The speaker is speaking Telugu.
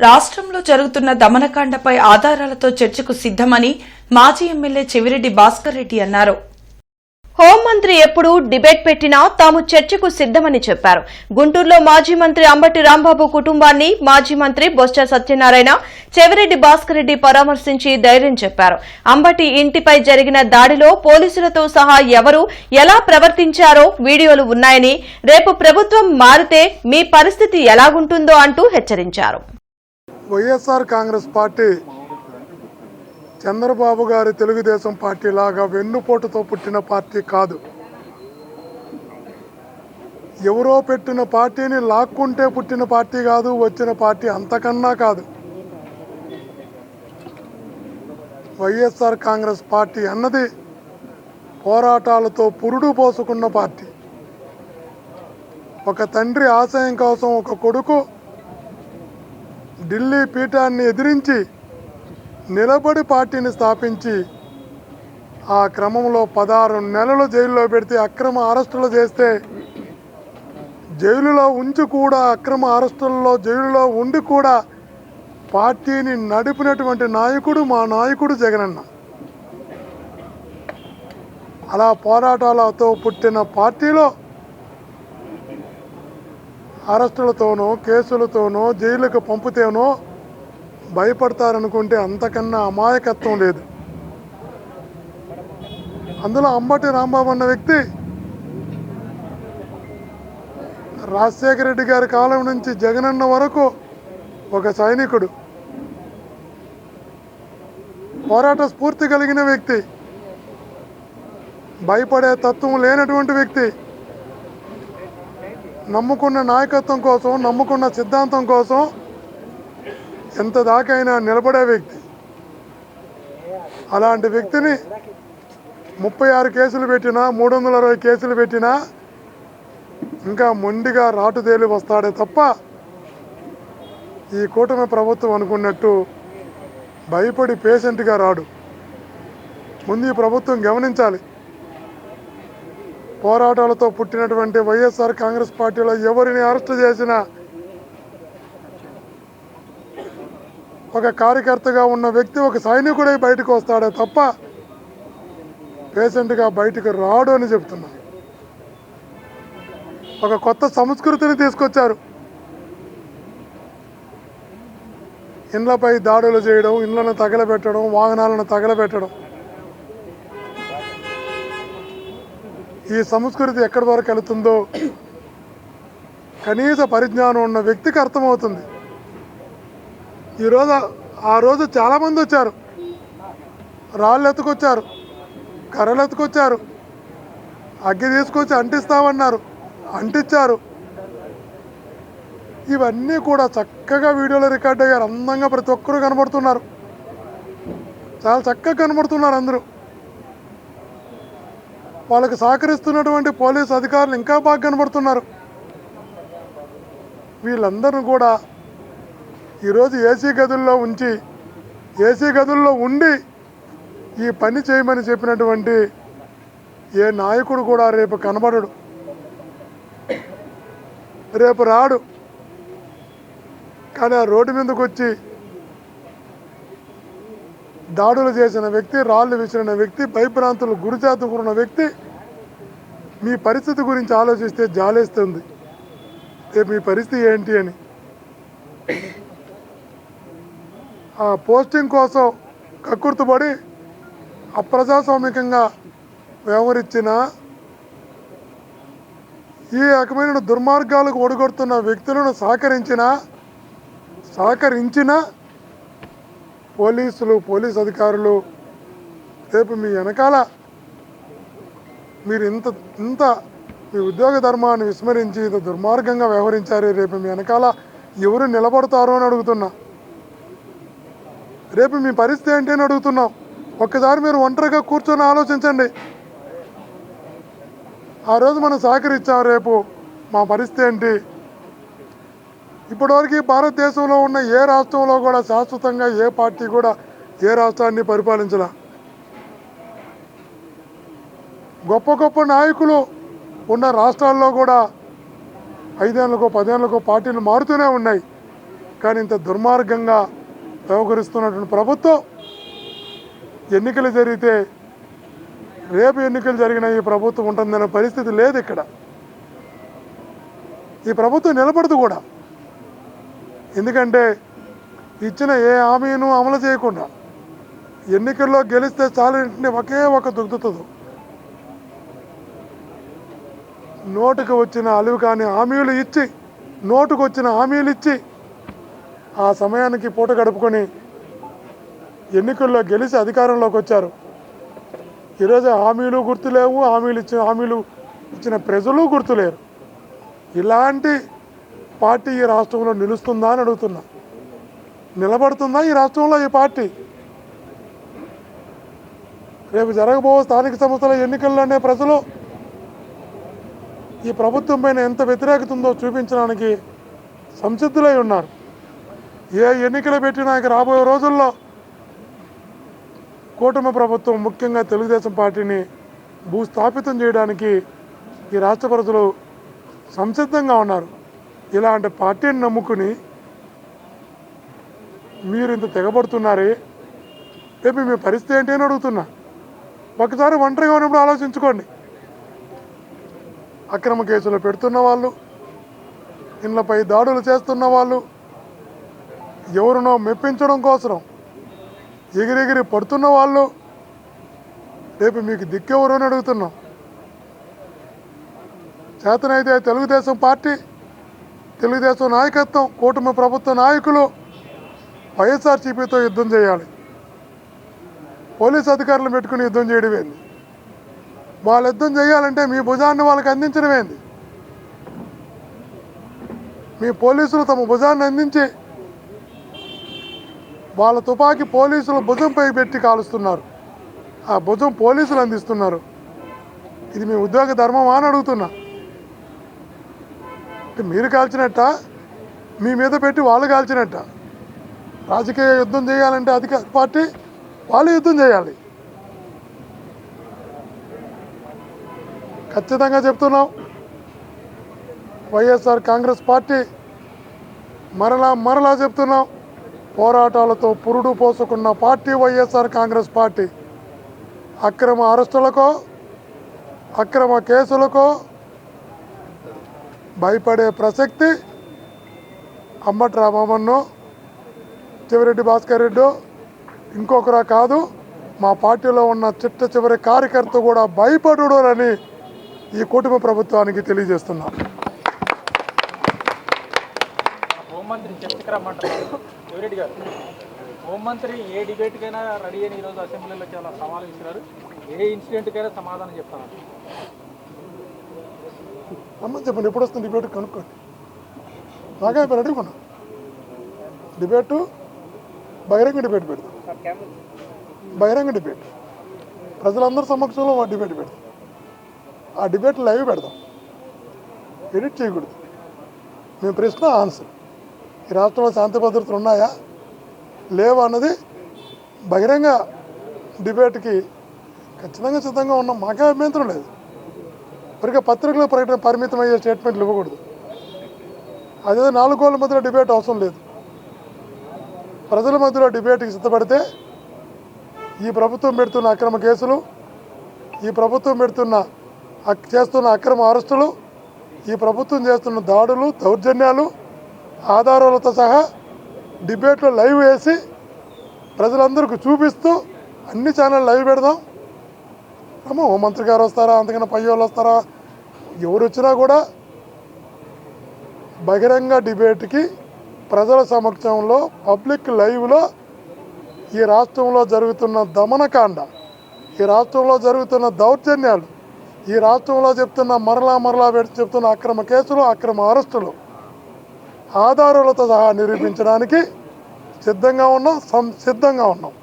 రాష్ట్రంలో జరుగుతున్న దమనకాండపై ఆధారాలతో చర్చకు సిద్దమని మాజీ ఎమ్మెల్యే చెవిరెడ్డి భాస్కర్ రెడ్డి అన్నారు. హోంమంత్రి ఎప్పుడు డిబేట్ పెట్టినా తాము చర్చకు సిద్దమని చెప్పారు. గుంటూరులో మాజీ మంత్రి అంబటి రాంబాబు కుటుంబాన్ని మాజీ మంత్రి బొత్స సత్యనారాయణ చెవిరెడ్డి భాస్కర్ రెడ్డి పరామర్శించి ధైర్యం చెప్పారు. అంబటి ఇంటిపై జరిగిన దాడిలో పోలీసులతో సహా ఎవరు ఎలా ప్రవర్తించారో వీడియోలు ఉన్నాయని రేపు ప్రభుత్వం మారితే మీ పరిస్థితి ఎలాగుంటుందో అంటూ హెచ్చరించారు. వైఎస్ఆర్ కాంగ్రెస్ పార్టీ చంద్రబాబు గారి తెలుగుదేశం పార్టీ లాగా వెన్నుపోటుతో పుట్టిన పార్టీ కాదు. ఎవరో పెట్టిన పార్టీని లాక్కుంటే పుట్టిన పార్టీ కాదు వచ్చిన పార్టీ అంతకన్నా కాదు. వైఎస్ఆర్ కాంగ్రెస్ పార్టీ అన్నది పోరాటాలతో పురుడు పోసుకున్న పార్టీ. ఒక తండ్రి ఆశయం కోసం ఒక కొడుకు ఢిల్లీ పీఠాన్ని ఎదిరించి నిలబడి పార్టీని స్థాపించి ఆ క్రమంలో పదహారు నెలలు జైల్లో పెడితే అక్రమ అరెస్టులు చేస్తే జైలులో ఉంచి కూడా అక్రమ అరెస్టుల్లో జైలులో ఉండి కూడా పార్టీని నడిపినటువంటి నాయకుడు మా నాయకుడు జగనన్న. అలా పోరాటాలతో పుట్టిన పార్టీలో అరెస్టులతోనో కేసులతోనో జైలుకు పంపితేనో భయపడతారనుకుంటే అంతకన్నా అమాయకత్వం లేదు. అందులో అంబటి రాంబాబు అన్న వ్యక్తి రాజశేఖర రెడ్డి గారి కాలం నుంచి జగనన్న వరకు ఒక సైనికుడు. పోరాట స్ఫూర్తి కలిగిన వ్యక్తి. భయపడే తత్వం లేనటువంటి వ్యక్తి. నమ్ముకున్న నాయకత్వం కోసం నమ్ముకున్న సిద్ధాంతం కోసం ఎంత దాకైనా నిలబడే వ్యక్తి. అలాంటి వ్యక్తిని ముప్పై ఆరు కేసులు పెట్టినా మూడు వందల అరవై కేసులు పెట్టినా ఇంకా మొండిగా రాటుదేలి వస్తాడే తప్ప ఈ కూటమి ప్రభుత్వం అనుకున్నట్టు భయపడి పేషెంట్గా రాడు. ముందు ఈ ప్రభుత్వం గమనించాలి. పోరాటాలతో పుట్టినటువంటి వైఎస్ఆర్ కాంగ్రెస్ పార్టీలో ఎవరిని అరెస్ట్ చేసినా ఒక కార్యకర్తగా ఉన్న వ్యక్తి ఒక సైనికుడై బయటకు వస్తాడే తప్ప పేషెంట్గా బయటకు రాడు అని చెప్తున్నా. ఒక కొత్త సంస్కృతిని తీసుకొచ్చారు. ఇండ్లపై దాడులు చేయడం ఇండ్లను తగలబెట్టడం వాహనాలను తగలబెట్టడం. ఈ సంస్కృతి ఎక్కడి వరకు వెళుతుందో కనీస పరిజ్ఞానం ఉన్న వ్యక్తికి అర్థమవుతుంది. ఈరోజు ఆ రోజు చాలామంది వచ్చారు. రాళ్ళు ఎత్తుకొచ్చారు. కర్రలు ఎత్తుకొచ్చారు. అగ్గి తీసుకొచ్చి అంటిస్తామన్నారు. అంటించారు ఇవన్నీ కూడా చక్కగా వీడియోలో రికార్డ్ అయ్యారు. అందంగా ప్రతి ఒక్కరూ కనబడుతున్నారు. చాలా చక్కగా కనబడుతున్నారు అందరూ. వాళ్ళకి సహకరిస్తున్నటువంటి పోలీసు అధికారులు ఇంకా బాగా కనబడుతున్నారు. వీళ్ళందరూ కూడా ఈరోజు ఏసీ గదుల్లో ఉంచి ఏసీ గదుల్లో ఉండి ఈ పని చేయమని చెప్పినటువంటి ఏ నాయకుడు కూడా రేపు కనబడడు. రేపు రాడు. కానీ ఆ రోడ్డు మీదకి వచ్చి దాడులు చేసిన వ్యక్తి రాళ్ళు విసిరిన వ్యక్తి భయభ్రాంతులు గురిచేతుకున్న వ్యక్తి మీ పరిస్థితి గురించి ఆలోచిస్తే జాలేస్తుంది. రేపు మీ పరిస్థితి ఏంటి అని. ఆ పోస్టింగ్ కోసం కక్కుర్తుపడి అప్రజాస్వామికంగా వ్యవహరించిన ఈ రకమైన దుర్మార్గాలకు ఒడిగొడుతున్న వ్యక్తులను సహకరించిన సహకరించిన పోలీసులు పోలీస్ అధికారులు రేపు మీ వెనకాల మీరు ఇంత ఇంత మీ ఉద్యోగ ధర్మాన్ని విస్మరించి ఇంత దుర్మార్గంగా వ్యవహరించారు రేపు మీ వెనకాల ఎవరు నిలబడతారు అని అడుగుతున్నా. రేపు మీ పరిస్థితి ఏంటి అని అడుగుతున్నాం. ఒక్కసారి మీరు ఒంటరిగా కూర్చొని ఆలోచించండి. ఆ రోజు మనం సహకరించాం రేపు మా పరిస్థితి ఏంటి? ఇప్పటివరకు భారతదేశంలో ఉన్న ఏ రాష్ట్రంలో కూడా శాశ్వతంగా ఏ పార్టీ కూడా ఏ రాష్ట్రాన్ని పరిపాలించాల. గొప్ప గొప్ప నాయకులు ఉన్న రాష్ట్రాల్లో కూడా ఐదేళ్ళకో పదేళ్ళకో పార్టీలు మారుతూనే ఉన్నాయి. కానీ ఇంత దుర్మార్గంగా వ్యవహరిస్తున్నటువంటి ప్రభుత్వం ఎన్నికలు జరిగితే రేపు ఎన్నికలు జరిగిన ఈ ప్రభుత్వం ఉంటుందనే పరిస్థితి లేదు ఇక్కడ. ఈ ప్రభుత్వం నిలబడదు కూడా. ఎందుకంటే ఇచ్చిన ఏ హామీను అమలు చేయకుండా ఎన్నికల్లో గెలిస్తే చాలంటే ఒకే ఒక దుగ్గుతుంది నోటుకు వచ్చిన అలివి కాని హామీలు ఇచ్చి నోటుకు వచ్చిన హామీలు ఇచ్చి ఆ సమయానికి పూట గడుపుకొని ఎన్నికల్లో గెలిచి అధికారంలోకి వచ్చారు. ఈరోజు హామీలు గుర్తులేవు హామీలు ఇచ్చిన హామీలు ఇచ్చిన ప్రజలు గుర్తులేరు. ఇలాంటి పార్టీ ఈ రాష్ట్రంలో నిలుస్తుందా అని అడుగుతున్నా. నిలబడుతుందా ఈ రాష్ట్రంలో ఈ పార్టీ? రేపు జరగబో స్థానిక సంస్థల ఎన్నికల్లోనే ప్రజలు ఈ ప్రభుత్వం పైన ఎంత వ్యతిరేకత ఉందో చూపించడానికి సంసిద్ధులై ఉన్నారు. ఏ ఎన్నికలు పెట్టినా రాబోయే రోజుల్లో కూటమి ప్రభుత్వం ముఖ్యంగా తెలుగుదేశం పార్టీని భూస్థాపితం చేయడానికి ఈ రాష్ట్ర ప్రజలు సంసిద్ధంగా ఉన్నారు. ఇలాంటి పార్టీని నమ్ముకుని మీరు ఇంత తెగబడుతున్నారే? రేపు మీ పరిస్థితి ఏంటి అని అడుగుతున్నా. ఒకసారి ఒంటరిగా ఉన్నప్పుడు ఆలోచించుకోండి. అక్రమ కేసులు పెడుతున్న వాళ్ళు ఇళ్ళపై దాడులు చేస్తున్న వాళ్ళు ఎవరినో మెప్పించడం కోసం ఎగిరెగిరి పడుతున్న వాళ్ళు రేపు మీకు దిక్కెవరు అని అడుగుతున్నాం. చేతనైతే తెలుగుదేశం పార్టీ తెలుగుదేశం నాయకత్వం కూటమి ప్రభుత్వ నాయకులు వైఎస్ఆర్సీపీతో యుద్ధం చేయాలి. పోలీస్ అధికారులు పెట్టుకుని యుద్ధం చేయడం ఏంది? వాళ్ళు యుద్ధం చేయాలంటే మీ భుజాన్ని వాళ్ళకి అందించడం ఏంది? మీ పోలీసులు తమ భుజాన్ని అందించి వాళ్ళ తుపాకీ పోలీసులు భుజంపై పెట్టి కాలుస్తున్నారు. ఆ భుజం పోలీసులు అందిస్తున్నారు. ఇది మీ ఉద్యోగ ధర్మమా అని అడుగుతున్నా. మీరు కాల్చినట్ట మీ మీద పెట్టి వాళ్ళు కాల్చినట్ట. రాజకీయ యుద్ధం చేయాలంటే అధికార పార్టీ వాళ్ళు యుద్ధం చేయాలి. ఖచ్చితంగా చెప్తున్నాం. వైఎస్ఆర్ కాంగ్రెస్ పార్టీ మరలా మరలా చెప్తున్నాం. పోరాటాలతో పురుడు పోసుకున్న పార్టీ వైఎస్ఆర్ కాంగ్రెస్ పార్టీ. అక్రమ అరెస్టులకో అక్రమ కేసులకో భయపడే ప్రసక్తి అంబటి రామమ్మను చివరెడ్డి భాస్కర్ రెడ్డి ఇంకొకరా కాదు మా పార్టీలో ఉన్న చిట్ట చివరి కార్యకర్త కూడా భయపడుడోనని ఈ కుటుంబ ప్రభుత్వానికి తెలియజేస్తున్నా. హోంమంత్రి చర్చకు రమ్మంటారు? శివరెడ్డి గారు. హోంమంత్రి ఏ డిబేట్కైనా రెడీ అని ఈరోజు అసెంబ్లీలో చాలా సవాలు ఇస్తున్నారు ఏ ఇన్సిడెంట్కైనా సమాధానం చెప్తాను రమ్మని చెప్పండి ఎప్పుడు వస్తుంది డిబేట్ కనుక్కోండి. నాకే ఇప్పుడు అడుగుకున్నా డిబేటు బహిరంగ డిబేట్ పెడతాం. బహిరంగ డిబేట్ ప్రజలందరి సమక్షంలో ఆ డిబేట్ పెడతాం. ఆ డిబేట్ లైవ్ పెడదాం ఎడిట్ చేయకూడదు. మేము ప్రశ్న ఆన్సర్ ఈ రాష్ట్రంలో శాంతి భద్రతలు ఉన్నాయా? లేవా అన్నది బహిరంగ డిబేట్కి ఖచ్చితంగా సిద్ధంగా ఉన్నాం. మాకే అభ్యంతరం లేదు. ఇప్పటికే పత్రికలో ప్రకటన పరిమితమయ్యే స్టేట్మెంట్లు ఇవ్వకూడదు. అదే నాలుగు గోళ్ళ మధ్యలో డిబేట్ అవసరం లేదు. ప్రజల మధ్యలో డిబేట్కి సిద్ధపడితే ఈ ప్రభుత్వం పెడుతున్న అక్రమ కేసులు ఈ ప్రభుత్వం పెడుతున్న చేస్తున్న అక్రమ అరెస్టులు ఈ ప్రభుత్వం చేస్తున్న దాడులు దౌర్జన్యాలు ఆధారాలతో సహా డిబేట్లో లైవ్ వేసి ప్రజలందరికీ చూపిస్తూ అన్ని ఛానల్ లైవ్ పెడదాం. అమ్మ మంత్రి గారు వస్తారా? అంతకన్నా పై వాళ్ళు వస్తారా? ఎవరు వచ్చినా కూడా బహిరంగ డిబేట్కి ప్రజల సమక్షంలో పబ్లిక్ లైవ్లో ఈ రాష్ట్రంలో జరుగుతున్న దమనకాండ ఈ రాష్ట్రంలో జరుగుతున్న దౌర్జన్యాలు ఈ రాష్ట్రంలో చెప్తున్న మరలా మరలా పెట్టి చెప్తున్న అక్రమ కేసులు అక్రమ అరెస్టులు ఆధారాలతో సహా నిరూపించడానికి సిద్ధంగా ఉన్నాం సం సిద్ధంగా ఉన్నాం.